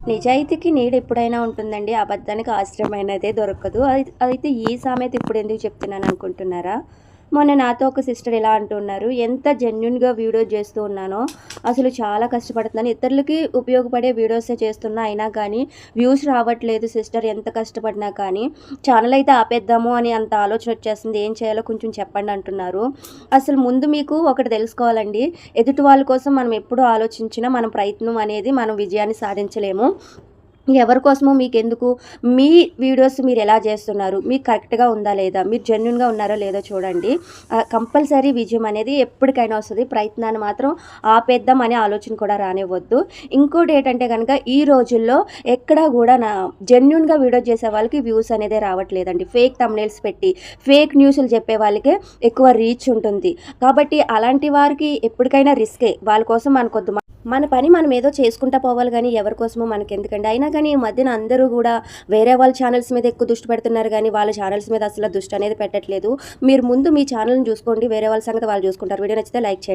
నిజాయితీకి నీడ ఎప్పుడైనా ఉంటుందండి. అబద్ధానికి ఆశ్రయమైనదే దొరకదు. అయితే ఈ సామెత ఇప్పుడు ఎందుకు చెప్తున్నాను అనుకుంటున్నారా? మొన్న నాతో ఒక సిస్టర్ ఇలా అంటున్నారు ఎంత జెన్యున్గా వీడియో చేస్తూ ఉన్నానో అసలు చాలా కష్టపడుతున్నాను. ఇతరులకి ఉపయోగపడే వీడియోసే చేస్తున్నా అయినా కానీ వ్యూస్ రావట్లేదు సిస్టర్ ఎంత కష్టపడినా కానీ. ఛానల్ అయితే ఆపేద్దాము అని అంత ఆలోచన వచ్చేస్తుంది ఏం చేయాలో కొంచెం చెప్పండి అంటున్నారు. అసలు ముందు మీకు ఒకటి తెలుసుకోవాలండి. ఎదుటి వాళ్ళ కోసం మనం ఎప్పుడు ఆలోచించినా మన ప్రయత్నం అనేది మనం విజయాన్ని సాధించలేము. ఎవరి కోసమో మీకు ఎందుకు మీ వీడియోస్ మీరు ఎలా చేస్తున్నారు? మీకు కరెక్ట్గా ఉందా లేదా? మీరు జెన్యున్గా ఉన్నారో లేదో చూడండి. కంపల్సరీ విజయం అనేది ఎప్పటికైనా వస్తుంది. ప్రయత్నాన్ని మాత్రం ఆపేద్దాం అనే ఆలోచన కూడా రానివ్వద్దు. ఇంకోటి ఏంటంటే కనుక ఈ రోజుల్లో ఎక్కడా కూడా నా జెన్యున్గా వీడియో చేసే వాళ్ళకి వ్యూస్ అనేది రావట్లేదండి. ఫేక్ తమ్నేల్స్ పెట్టి ఫేక్ న్యూస్లు చెప్పే వాళ్ళకే ఎక్కువ రీచ్ ఉంటుంది. కాబట్టి అలాంటి వారికి ఎప్పటికైనా రిస్కే. వాళ్ళ కోసం మనకొద్దు మన పని మనం ఏదో చేసుకుంటా పోవాలి కానీ ఎవరి కోసమో మనకి ఎందుకండి అయినా కానీ ఈ మధ్యన అందరూ కూడా వేరే వాళ్ళ ఛానల్స్ మీద ఎక్కువ దృష్టి పెడుతున్నారు కానీ వాళ్ళ ఛానల్స్ మీద అసలు దృష్టి అనేది పెట్టట్లేదు. మీరు ముందు మీ ఛానల్ని చూసుకోండి వేరే వాళ్ళ సంగతి వాళ్ళు చూసుకుంటారు. వీడియో నచ్చితే లైక్ చేయండి.